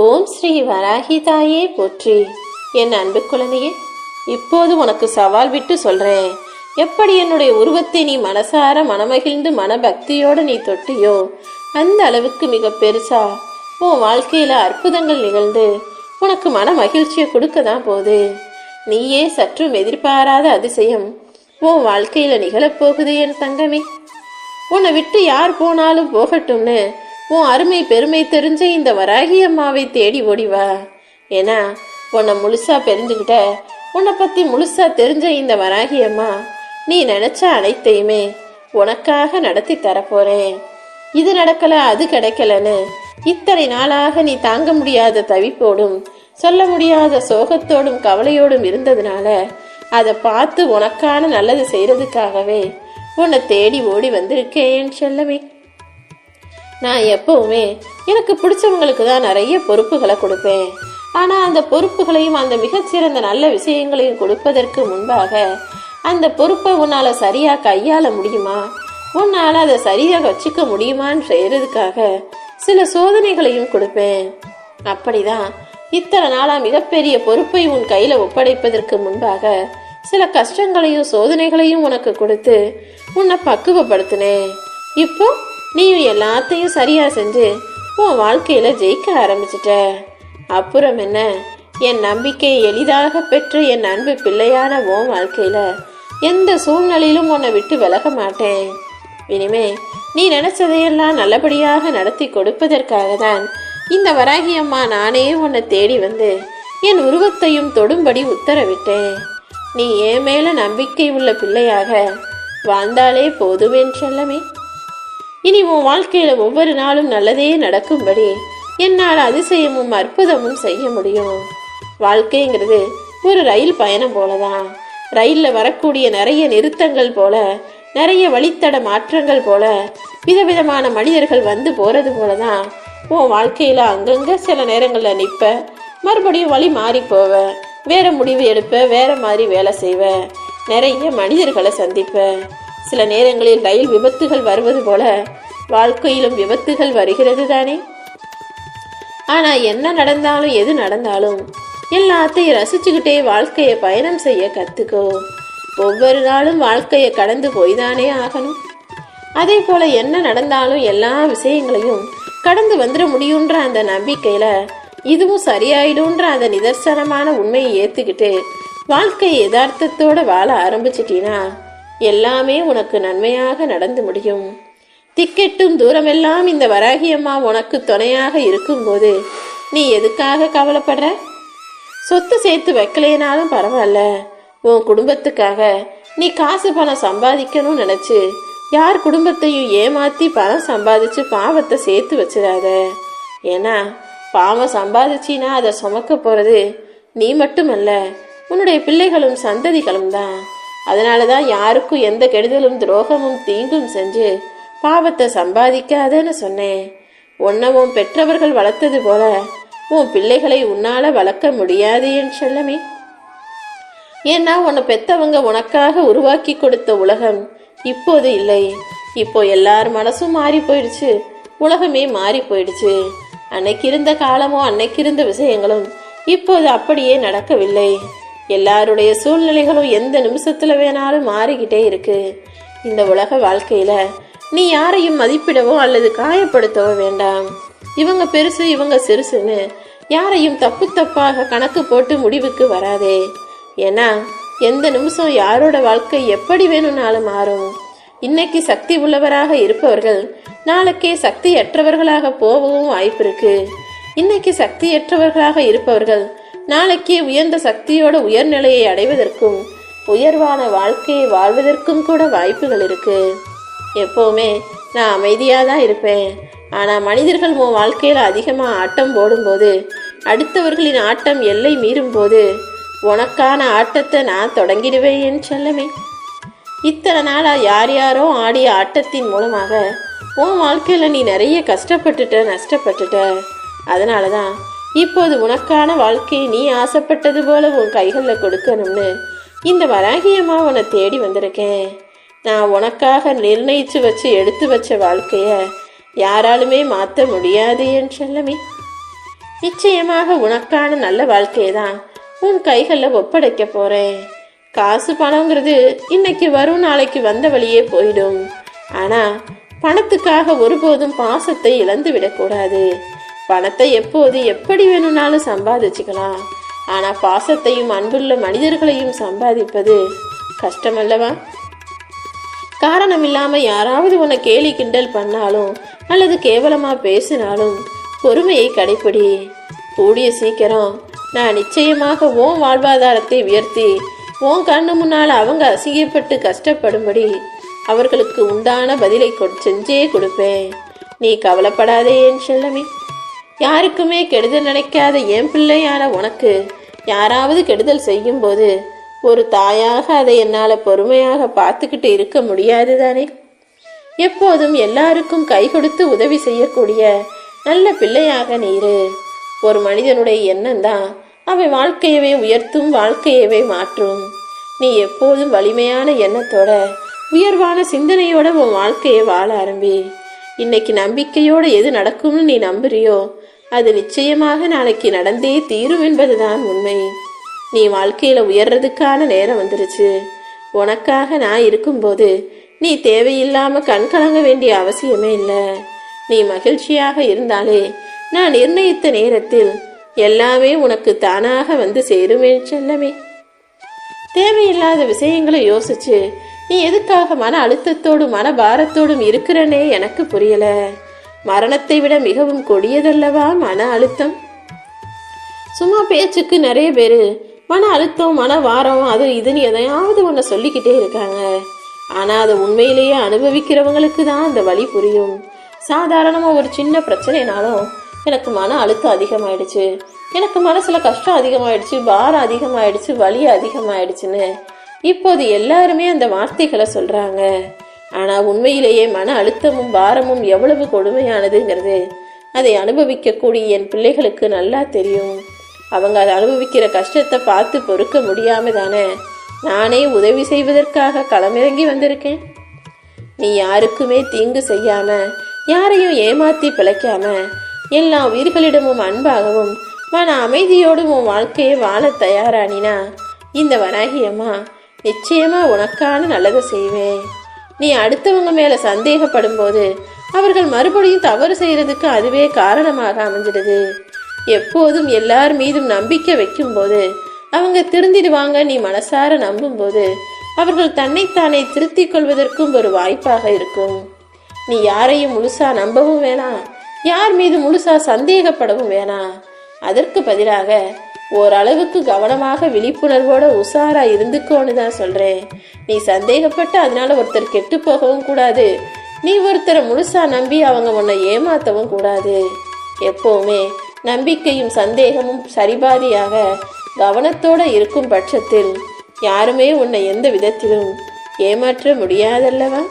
ஓம் ஸ்ரீ வராகி தாயே போற்றி. என் அன்பு குழந்தையே இப்போது உனக்கு சவால் விட்டு சொல்றேன். எப்படி என்னுடைய உருவத்தை நீ மனசார மனமகிழ்ந்து மனபக்தியோடு நீ தொட்டியோ? அந்த அளவுக்கு மிக பெருசா? உன் வாழ்க்கையில அற்புதங்கள் நிகழ்ந்து உனக்கு மன மகிழ்ச்சியை கொடுக்க தான் போகுது. நீயே சற்றும் எதிர்பாராத அதிசயம். உன் வாழ்க்கையில நிகழப்போகுது என் தங்கமே. உன்னை விட்டு யார் போனாலும் போகட்டும்னு உன் அருமை பெருமை தெரிஞ்ச இந்த வராகி அம்மாவை தேடி ஓடி வா. ஏன்னா உன்னை முழுசா தெரிஞ்சுக்கிட்ட உன்னை பத்தி முழுசா தெரிஞ்ச இந்த வராகி அம்மா நீ நினைச்ச அனைத்தையுமே உனக்காக நடத்தி தரப்போறேன். இது நடக்கல அது கிடைக்கலன்னு இத்தனை நாளாக நீ தாங்க முடியாத தவிப்போடும் சொல்ல முடியாத சோகத்தோடும் கவலையோடும் இருந்ததுனால அதை பார்த்து உனக்கான நல்லது செய்யறதுக்காகவே உன்னை தேடி ஓடி வந்திருக்கேன் செல்லமே. நான் எப்பவுமே எனக்கு பிடிச்சவங்களுக்கு தான் நிறைய பொறுப்புகளை கொடுப்பேன். ஆனால் அந்த பொறுப்புகளையும் அந்த மிகச்சிறந்த நல்ல விஷயங்களையும் கொடுப்பதற்கு முன்பாக அந்த பொறுப்பை உன்னால் சரியாக கையாள முடியுமா? உன்னால் அதை சரியாக வச்சுக்க முடியுமான்னு செய்கிறதுக்காக சில சோதனைகளையும் கொடுப்பேன். அப்படிதான் இத்தனை நாளாக மிகப்பெரிய பொறுப்பை உன் கையில் ஒப்படைப்பதற்கு முன்பாக சில கஷ்டங்களையும் சோதனைகளையும் உனக்கு கொடுத்து உன்னை பக்குவப்படுத்தினேன். இப்போ நீயும் எல்லாத்தையும் சரியா செஞ்சு உன் வாழ்க்கையில ஜெயிக்க ஆரம்பிச்சிட்ட. அப்புறம் என்ன? என் நம்பிக்கையை எளிதாக பெற்ற என் அன்பு பிள்ளையான உன் வாழ்க்கையில எந்த சூழ்நிலையிலும் உன்னை விட்டு விலக மாட்டேன். இனிமே நீ நினைச்சதையெல்லாம் நல்லபடியாக நடத்தி கொடுப்பதற்காக தான் இந்த வராகி அம்மா நானே உன்னை தேடி வந்து என் உருவத்தையும் தொடும்படி உத்தரவிட்டேன். நீ ஏன் மேல நம்பிக்கை உள்ள பிள்ளையாக வாழ்ந்தாலே போதுவேன் செல்லமே இனி உன் வாழ்க்கையில ஒவ்வொரு நாளும் நல்லதே நடக்கும்படி என்னால் அதிசயமும் அற்புதமும் செய்ய முடியும். வாழ்க்கைங்கிறது ஒரு ரயில் பயணம் போலதான். ரயிலில் வரக்கூடிய நிறைய நிறுத்தங்கள் போல நிறைய வழித்தட மாற்றங்கள் போல விதவிதமான மனிதர்கள் வந்து போகிறது போல தான் உன் வாழ்க்கையில் அங்கங்கே சில நேரங்களில் நிற்ப மறுபடியும் வழி மாறி போவ வேற முடிவு எடுப்ப வேற மாதிரி வேலை செய்வ நிறைய மனிதர்களை சந்திப்ப சில நேரங்களில் ரயில் விபத்துகள் வருவது போல வாழ்க்கையிலும் விபத்துகள் வருகிறது தானே? ஆனால் என்ன நடந்தாலும் எது நடந்தாலும் எல்லாத்தையும் ரசிச்சுக்கிட்டே வாழ்க்கையை பயணம் செய்ய கற்றுக்கோ ஒவ்வொரு நாளும் வாழ்க்கையை கடந்து போய்தானே ஆகணும். அதே போல் என்ன நடந்தாலும் எல்லா விஷயங்களையும் கடந்து வந்துட முடியுன்ற அந்த நம்பிக்கையில் இதுவும் சரியாயிடும்ன்ற அந்த நிதர்சனமான உண்மையை ஏற்றுக்கிட்டு வாழ்க்கையை யதார்த்தத்தோட வாழ ஆரம்பிச்சிட்டீனா எல்லாமே உனக்கு நன்மையாக நடந்து முடியும். திக்கெட்டும் தூரமெல்லாம் இந்த வராகியம்மா உனக்கு துணையாக இருக்கும்போது நீ எதுக்காக கவலைப்படுற? சொத்து சேர்த்து வைக்கலைனாலும் பரவாயில்ல. உன் குடும்பத்துக்காக நீ காசு பணம் சம்பாதிக்கணும்னு நினச்சி யார் குடும்பத்தையும் ஏமாத்தி பணம் சம்பாதிச்சு பாவத்தை சேர்த்து வச்சிடாத. ஏன்னா பாவம் சம்பாதிச்சின்னா அதை சுமக்க போகிறது நீ மட்டுமல்ல உன்னுடைய பிள்ளைகளும் சந்ததிகளும் தான். அதனால தான் யாருக்கும் எந்த கெடுதலும் துரோகமும் தீங்கும் செஞ்சு பாவத்தை சம்பாதிக்காதேன்னு சொன்னேன். உன்னை உன் பெற்றவர்கள் வளர்த்தது போல உன் பிள்ளைகளை உன்னால வளர்க்க முடியாது என் செல்லமே. ஏன்னா உன்னை பெத்தவங்க உனக்காக உருவாக்கி கொடுத்த உலகம் இப்போது இல்லை. இப்போ எல்லார் மனசும் மாறி போயிடுச்சு. உலகமே மாறி போயிடுச்சு. அன்னைக்கு இருந்த காலமும் அன்னைக்கு இருந்த விஷயங்களும் இப்போது அப்படியே நடக்கவில்லை. எல்லாருடைய சூழ்நிலைகளும் எந்த நிமிஷத்துல வேணாலும் மாறிக்கிட்டே இருக்கு. இந்த உலக வாழ்க்கையில நீ யாரையும் மதிப்பிடவோ அல்லது காயப்படுத்தவோ வேண்டாம். இவங்க பெருசு இவங்க சிறுசுன்னு யாரையும் தப்பு தப்பாக கணக்கு போட்டு முடிவுக்கு வராதே. ஏன்னா எந்த நிமிஷம் யாரோட வாழ்க்கை எப்படி வேணும்னாலும் மாறும். இன்னைக்கு சக்தி உள்ளவராக இருப்பவர்கள் நாளைக்கே சக்தியற்றவர்களாக போகவும் வாய்ப்பு இருக்கு. இன்னைக்கு சக்தியற்றவர்களாக இருப்பவர்கள் நாளைக்கே உயர்ந்த சக்தியோட உயர்நிலையை அடைவதற்கும் உயர்வான வாழ்க்கையை வாழ்வதற்கும் கூட வாய்ப்புகள் இருக்கு. எப்போவுமே நான் அமைதியாக தான் இருப்பேன். ஆனால் மனிதர்கள் உன் வாழ்க்கையில் அதிகமாக ஆட்டம் போடும்போது அடுத்தவர்களின் ஆட்டம் எல்லை மீறும்போது உனக்கான ஆட்டத்தை நான் தொடங்கிடுவேன் என் செல்லமே. இத்தனை நாளாக யார் யாரோ ஆடிய ஆட்டத்தின் மூலமாக உன் வாழ்க்கையில் நீ நிறைய கஷ்டப்பட்டுட்ட நஷ்டப்பட்டுட்ட. அதனால தான் இப்போது உனக்கான வாழ்க்கையை நீ ஆசைப்பட்டது போல உன் கைகளில் கொடுக்கணும்னு இந்த வராகியம்மா உன்னை தேடி வந்திருக்கேன். நான் உனக்காக நிர்ணயித்து வச்சு எடுத்து வச்ச வாழ்க்கையை யாராலுமே மாற்ற முடியாது என் செல்லமே. நிச்சயமாக உனக்கான நல்ல வாழ்க்கையை தான் உன் கைகளில் ஒப்படைக்க போகிறேன் காசு பணங்கிறது இன்னைக்கு வரும் நாளைக்கு வந்த வழியே போயிடும். ஆனால் பணத்துக்காக ஒருபோதும் பாசத்தை இழந்து விடக்கூடாது பணத்தை எப்போது எப்படி வேணும்னாலும் சம்பாதிச்சுக்கலாம். ஆனால் பாசத்தையும் அன்புள்ள மனிதர்களையும் சம்பாதிப்பது கஷ்டமல்லவா? காரணம் இல்லாமல் யாராவது உன்னை கேலி கிண்டல் பண்ணாலும் அல்லது கேவலமாக பேசினாலும் பொறுமையை கடைப்பிடி. கூடிய சீக்கிரம் நான் நிச்சயமாக உன் வாழ்வாதாரத்தை உயர்த்தி உன் கண்ணு முன்னால் அவங்க அசிங்கப்பட்டு கஷ்டப்படும்படி அவர்களுக்கு உண்டான பதிலை செஞ்சே கொடுப்பேன். நீ கவலைப்படாதே என் செல்லமே. யாருக்குமே கெடுதல் நினைக்காத என் பிள்ளையான உனக்கு. யாராவது கெடுதல் செய்யும்போது ஒரு தாயாக அதை என்னால் பொறுமையாக பார்த்துக்கிட்டு இருக்க முடியாது தானே எப்போதும் எல்லாருக்கும் கை கொடுத்து உதவி செய்யக்கூடிய நல்ல பிள்ளையாக நீரு ஒரு மனிதனுடைய எண்ணம் தான் அவன் வாழ்க்கையவே உயர்த்தும் வாழ்க்கையவே மாற்றும். நீ எப்போதும் வலிமையான எண்ணத்தோட உயர்வான சிந்தனையோட உன் வாழ்க்கையை வாழ ஆரம்பி. இன்னைக்கு நம்பிக்கையோட எது நடக்கும்னு நீ நம்புறியோ அது நிச்சயமாக நாளைக்கு நடந்தே தீரும் என்பதுதான் உண்மை. நீ வாழ்க்கையில உயர்றதுக்கான நேரம் வந்துருச்சு. உனக்காக நான் இருக்கும்போது நீ தேவையில்லாம கண் கலங்க வேண்டிய அவசியமே இல்லை. நீ மகிழ்ச்சியாக இருந்தாலே நான் நிர்ணயித்த நேரத்தில் எல்லாமே உனக்கு தானாக வந்து சேருமே செல்லமே. தேவையில்லாத விஷயங்களை யோசிச்சு நீ எதுக்காக மன அழுத்தத்தோடும் மன பாரத்தோடும் இருக்கிறனே எனக்கு புரியல. மரணத்தை விட மிகவும் கொடியதல்லவா? மன அழுத்தம். சும்மா பேச்சுக்கு நிறைய பேர் மன அழுத்தம் மன வாரம் அது இதுன்னு எதையாவது ஒன்று சொல்லிக்கிட்டே இருக்காங்க. ஆனால் அதை உண்மையிலேயே அனுபவிக்கிறவங்களுக்கு தான் அந்த வழி புரியும். சாதாரணமாக ஒரு சின்ன பிரச்சனைனாலும் எனக்கு மன அழுத்தம் அதிகமாயிடுச்சு. எனக்கு மனசில் கஷ்டம் அதிகமாயிடுச்சு பாரம் அதிகமாயிடுச்சு வலி அதிகமாயிடுச்சுன்னு இப்போது எல்லாருமே அந்த வார்த்தைகளை சொல்கிறாங்க ஆனால் உண்மையிலேயே மன அழுத்தமும் பாரமும் எவ்வளவு கொடுமையானதுங்கிறது அதை அனுபவிக்கக்கூடிய என் பிள்ளைகளுக்கு நல்லா தெரியும். அவங்க அதை அனுபவிக்கிற கஷ்டத்தை பார்த்து பொறுக்க முடியாம தானே நானே உதவி செய்வதற்காக களமிறங்கி வந்திருக்கேன்? நீ யாருக்குமே தீங்கு செய்யாம யாரையும் ஏமாத்தி பிழைக்காம எல்லா உயிர்களிடமும் அன்பாகவும் மன அமைதியோடும் உன் வாழ்க்கையை வாழ தயாரானினா இந்த வராகியம்மா நிச்சயமா உனக்கான நல்லதை செய்வேன். நீ அடுத்தவங்க மேல சந்தேகப்படும் போது அவர்கள் மறுபடியும் தவறு செய்யறதுக்கு அதுவே காரணமாக அமைஞ்சிடுது. எப்போதும் எல்லார் மீதும் நம்பிக்கை வைக்கும்போது அவங்க திருந்திடுவாங்க நீ மனசார நம்பும்போது அவர்கள் தன்னைத்தானே திருத்திக் கொள்வதற்கும் ஒரு வாய்ப்பாக இருக்கும். நீ யாரையும் முழுசா நம்பவும் வேணாம் யார் மீது முழுசா சந்தேகப்படவும் வேணாம் அதற்கு பதிலாக ஓரளவுக்கு கவனமாக விழிப்புணர்வோட உஷாரா இருந்துக்கோன்னு தான் சொல்றேன். நீ சந்தேகப்பட்டு அதனால ஒருத்தர் கெட்டு போகவும் கூடாது. நீ ஒருத்தரை முழுசா நம்பி அவங்க உன்னை ஏமாத்தவும் கூடாது. எப்பவுமே நம்பிக்கையும் சந்தேகமும் சரிபாதியாக கவனத்தோட இருக்கும் பட்சத்தில் யாருமே உன்னை எந்த விதத்திலும் ஏமாற்ற முடியாதல்லவா?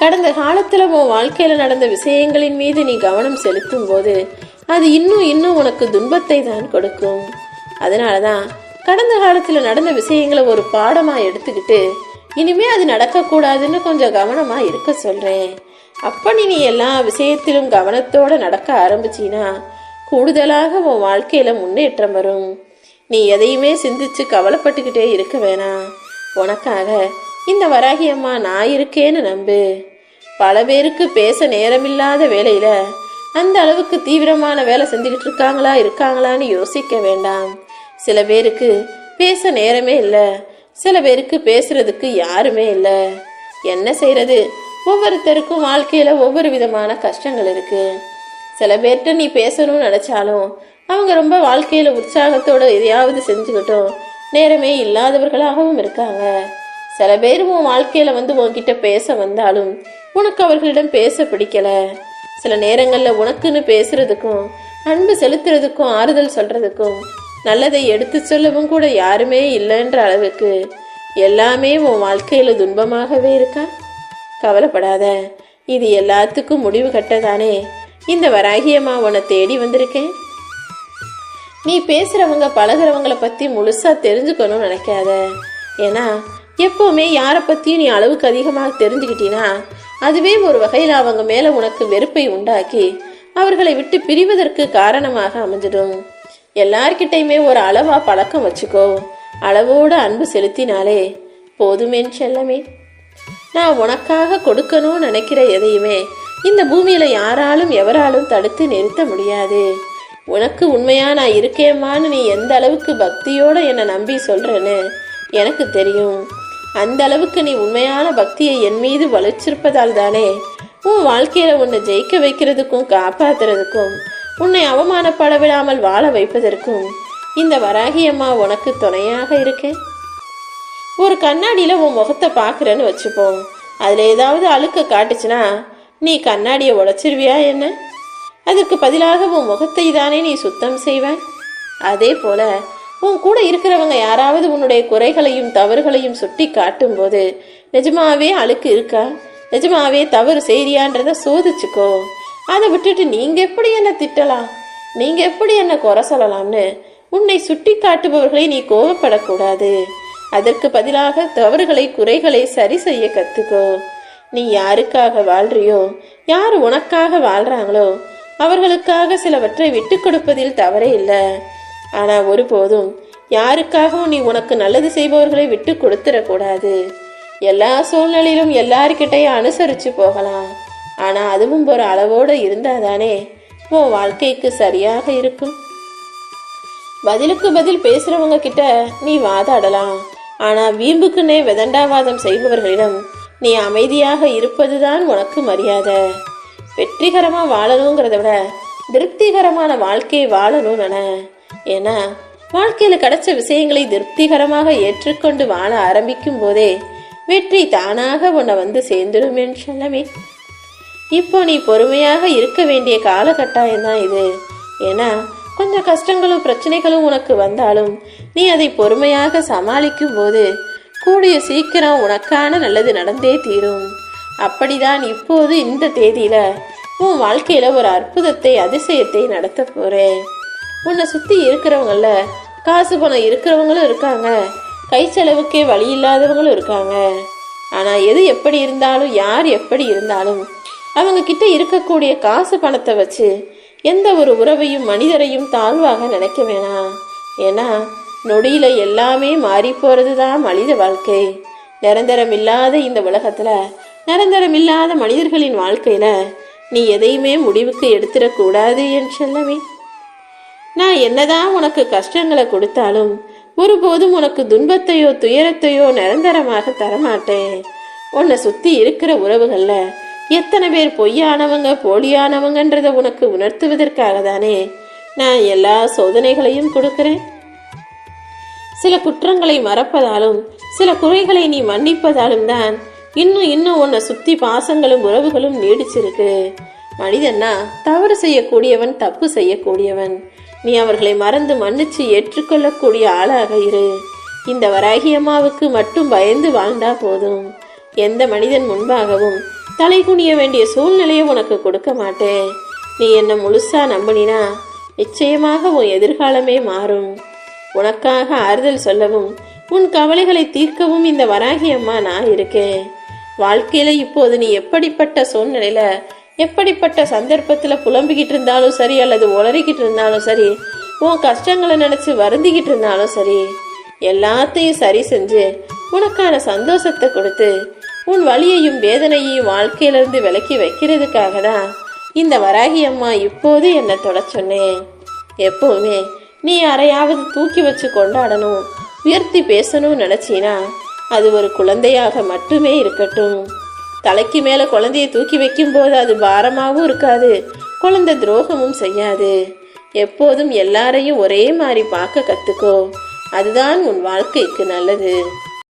கடந்த காலத்தில் உன் வாழ்க்கையில் நடந்த விஷயங்களின் மீது நீ கவனம் செலுத்தும் போது அது இன்னும் இன்னும் உனக்கு துன்பத்தை தான் கொடுக்கும். அதனாலதான் கடந்த காலத்துல நடந்த விஷயங்களை ஒரு பாடமா எடுத்துக்கிட்டு இனிமே அது நடக்கக்கூடாதுன்னு கொஞ்சம் கவனமா இருக்க சொல்றேன். அப்படி நீ எல்லா விஷயத்திலும் கவனத்தோட நடக்க ஆரம்பிச்சினா கூடுதலாக உன் வாழ்க்கையில முன்னேற்றம் வரும். நீ எதையுமே சிந்திச்சு கவலைப்பட்டுக்கிட்டே இருக்க வேணாம். உனக்காக இந்த வராகி அம்மா நான் இருக்கேன்னு நம்பு. பல பேருக்கு பேச நேரமில்லாத வேலையில அந்த அளவுக்கு தீவிரமான வேலை செஞ்சுக்கிட்டு இருக்காங்களா இருக்காங்களான்னு யோசிக்க வேண்டாம். சில பேருக்கு பேச நேரமே இல்லை. சில பேருக்கு பேசுறதுக்கு யாருமே இல்லை. என்ன செய்யறது ஒவ்வொருத்தருக்கும் வாழ்க்கையில ஒவ்வொரு விதமான கஷ்டங்கள் இருக்கு. சில பேர்கிட்ட நீ பேசணும்னு நினைச்சாலும் அவங்க ரொம்ப வாழ்க்கையில உற்சாகத்தோட எதையாவது செஞ்சுக்கிட்டும் நேரமே இல்லாதவர்களாகவும் இருக்காங்க. சில பேர் உன் வாழ்க்கையில வந்து உன்கிட்ட பேச வந்தாலும் உனக்கு அவர்களிடம் பேச பிடிக்கல. சில நேரங்களில் உனக்குன்னு பேசுறதுக்கும் அன்பு செலுத்துறதுக்கும் ஆறுதல் சொல்றதுக்கும் நல்லதை எடுத்து சொல்லவும் கூட யாருமே இல்லைன்ற அளவுக்கு எல்லாமே உன் வாழ்க்கையில துன்பமாகவே இருக்கா? கவலைப்படாத. இது எல்லாத்துக்கும் முடிவு கட்டதானே. இந்த வராகியம்மா உன்னை தேடி வந்திருக்கேன். நீ பேசுறவங்க பழகுறவங்கள பத்தி முழுசா தெரிஞ்சுக்கணும்னு நினைக்காத. ஏன்னா எப்போவுமே யாரை பற்றியும் நீ அளவுக்கு அதிகமாக தெரிஞ்சுக்கிட்டீன்னா அதுவே ஒரு வகையில் அவங்க மேலே உனக்கு வெறுப்பை உண்டாக்கி அவர்களை விட்டு பிரிவதற்கு காரணமாக அமைஞ்சிடும். எல்லார்கிட்டையுமே ஒரு அளவா பழக்கம் வச்சுக்கோ. அளவோடு அன்பு செலுத்தினாலே போதுமேன் செல்லமே. நான் உனக்காக கொடுக்கணும்னு நினைக்கிற எதையுமே இந்த பூமியில யாராலும் எவராலும் தடுத்து நிறுத்த முடியாது. உனக்கு உண்மையா நான் இருக்கேம்மான்னு நீ எந்த அளவுக்கு பக்தியோட என்னை நம்பி சொல்றேன்னு எனக்கு தெரியும். அந்த அளவுக்கு நீ உண்மையான பக்தியை என் மீது வளர்ச்சிருப்பதால் தானே உன் வாழ்க்கையில உன்னை ஜெயிக்க வைக்கிறதுக்கும் காப்பாத்துறதுக்கும் உன்னை அவமானப்பட விடாமல் வாழ வைப்பதற்கும் இந்த வராகி அம்மா உனக்கு துணையாக இருக்கேன் ஒரு கண்ணாடியில் உன் முகத்தை பார்க்குறேன்னு வச்சுப்போம் அதில் ஏதாவது அழுக்க காட்டுச்சுன்னா நீ கண்ணாடியை உடைச்சிருவியா என்ன? அதற்கு பதிலாக உன் முகத்தை தானே நீ சுத்தம் செய்வாய் அதே போல உன் கூட இருக்கிறவங்க யாராவது உன்னுடைய குறைகளையும் தவறுகளையும் சுட்டி காட்டும்போது நிஜமாவே அழுக்கு இருக்கா? நிஜமாவே தவறு செய்றியான்றத சோதிச்சுக்கோ. அதை விட்டுட்டு நீங்க எப்படி என்ன திட்டலாம்? நீங்க எப்படி என்ன குறை சொல்லலாம்னு? உன்னை சுட்டி காட்டுபவர்களை நீ கோபப்படக்கூடாது. அதற்கு பதிலாக தவறுகளை குறைகளை சரி செய்ய கத்துக்கோ. நீ யாருக்காக வாழ்றியோ யார் உனக்காக வாழ்றாங்களோ அவர்களுக்காக சிலவற்றை விட்டு கொடுப்பதில் தவறே இல்லை. ஆனா ஒருபோதும் யாருக்காகவும் நீ உனக்கு நல்லது செய்பவர்களை விட்டு கொடுத்துடக்கூடாது எல்லா சூழ்நிலையிலும் எல்லார்கிட்டையும் அனுசரிச்சு போகலாம். ஆனா அதுவும் ஒரு அளவோடு இருந்தாதானே? உன் வாழ்க்கைக்கு சரியாக இருக்கும். பதிலுக்கு பதில் பேசுறவங்க கிட்ட நீ வாதாடலாம். ஆனா வீம்புக்குன்னே விதண்டாவாதம் செய்பவர்களிடம் நீ அமைதியாக இருப்பதுதான் உனக்கு மரியாதை. வெற்றிகரமா வாழணுங்கிறத விட திருப்திகரமான வாழ்க்கையை வாழணும் என. ஏன்னா வாழ்க்கையில கிடைச்ச விஷயங்களை திருப்திகரமாக ஏற்றுக்கொண்டு வாழ ஆரம்பிக்கும் போதே வெற்றி தானாக உன்னை வந்து சேர்ந்துடும் என் சொல்லமே இப்போ நீ பொறுமையாக இருக்க வேண்டிய காலகட்டாயம் தான் இது. ஏன்னா கொஞ்சம் கஷ்டங்களும் பிரச்சனைகளும் உனக்கு வந்தாலும் நீ அதை பொறுமையாக சமாளிக்கும் போது கூடிய சீக்கிரம் உனக்கான நல்லது நடந்தே தீரும். அப்படிதான் இப்போது இந்த தேதியில உன் வாழ்க்கையில ஒரு அற்புதத்தை அதிசயத்தை நடத்த போறேன். உன்னை சுத்தி இருக்கிறவங்கள காசு பணம் இருக்கிறவங்களும் இருக்காங்க. கை செலவுக்கே வழி இல்லாதவங்களும் இருக்காங்க. ஆனா எது எப்படி இருந்தாலும் யார் எப்படி இருந்தாலும் அவங்க கிட்ட இருக்கக்கூடிய காசு பணத்தை வச்சு எந்த ஒரு உறவையும் மனிதரையும் தாழ்வாக நினைக்க வேணாம். ஏன்னா நொடியில எல்லாமே மாறி போறது தான் மனித வாழ்க்கை. நிரந்தரம் இல்லாத இந்த உலகத்துல நிரந்தரம் இல்லாத மனிதர்களின் வாழ்க்கையில நீ எதையுமே முடிவுக்கு எடுத்துடக்கூடாது என் சொல்லவே நான் என்னதான் உனக்கு கஷ்டங்களை கொடுத்தாலும் ஒருபோதும் உனக்கு துன்பத்தையோ துயரத்தையோ நிரந்தரமாக தரமாட்டேன். உன்னை சுற்றி இருக்கிற உறவுகளில் எத்தனை பேர் பொய்யானவங்க போலியானவங்கன்றத உனக்கு உணர்த்துவதற்காக தானே நான் எல்லா சோதனைகளையும் கொடுக்கிறேன். சில குற்றங்களை மறப்பதாலும் சில குறைகளை நீ மன்னிப்பதாலும் தான் இன்னும் இன்னும் உன்னை சுத்தி பாசங்களும் உறவுகளும் நீடிச்சிருக்கு. மனிதன்னா தவறு செய்யக்கூடியவன் தப்பு செய்யக்கூடியவன். நீ அவர்களை மறந்து மன்னிச்சு ஏற்றுக்கொள்ளக்கூடிய ஆளாக இரு. இந்த வராகி அம்மாவுக்கு மட்டும் பயந்து வாழ்ந்தா போதும். எந்த மனிதன் முன்பாகவும் தலை குனிய வேண்டிய சூழ்நிலையை உனக்கு கொடுக்க மாட்டேன். நீ என்ன முழுசா நம்பினா நிச்சயமாக உன் எதிர்காலமே மாறும். உனக்காக ஆறுதல் சொல்லவும் உன் கவலைகளை தீர்க்கவும் இந்த வராகி அம்மா நான் இருக்கேன். வாழ்க்கையில இப்போது நீ எப்படிப்பட்ட சூழ்நிலையில எப்படிப்பட்ட சந்தர்ப்பத்துல புலம்பிக்கிட்டு இருந்தாலும் சரி அல்லது உளறிக்கிட்டு இருந்தாலும் சரி உன் கஷ்டங்களை நினைச்சு வருந்திக்கிட்டு இருந்தாலும் சரி எல்லாத்தையும் சரி செஞ்சு உனக்கான சந்தோஷத்தை கொடுத்து உன் வழியையும் வேதனையையும் வாழ்க்கையிலிருந்து விலக்கி வைக்கிறதுக்காக தான் இந்த வராகி அம்மா இப்போது என்னை தொட சொன்னேன். எப்பவுமே நீ யாரையாவது தூக்கி வச்சு கொண்டாடணும் உயர்த்தி பேசணும்னு நினைச்சீனா அது ஒரு குழந்தையாக மட்டுமே இருக்கட்டும். தலைக்கு மேலே குழந்தையை தூக்கி வைக்கும் போது அது பாரமாகவும் இருக்காது குழந்தை துரோகமும் செய்யாது. எப்போதும் எல்லாரையும் ஒரே மாதிரி பார்க்க கற்றுக்கோ அதுதான் உன் வாழ்க்கைக்கு நல்லது.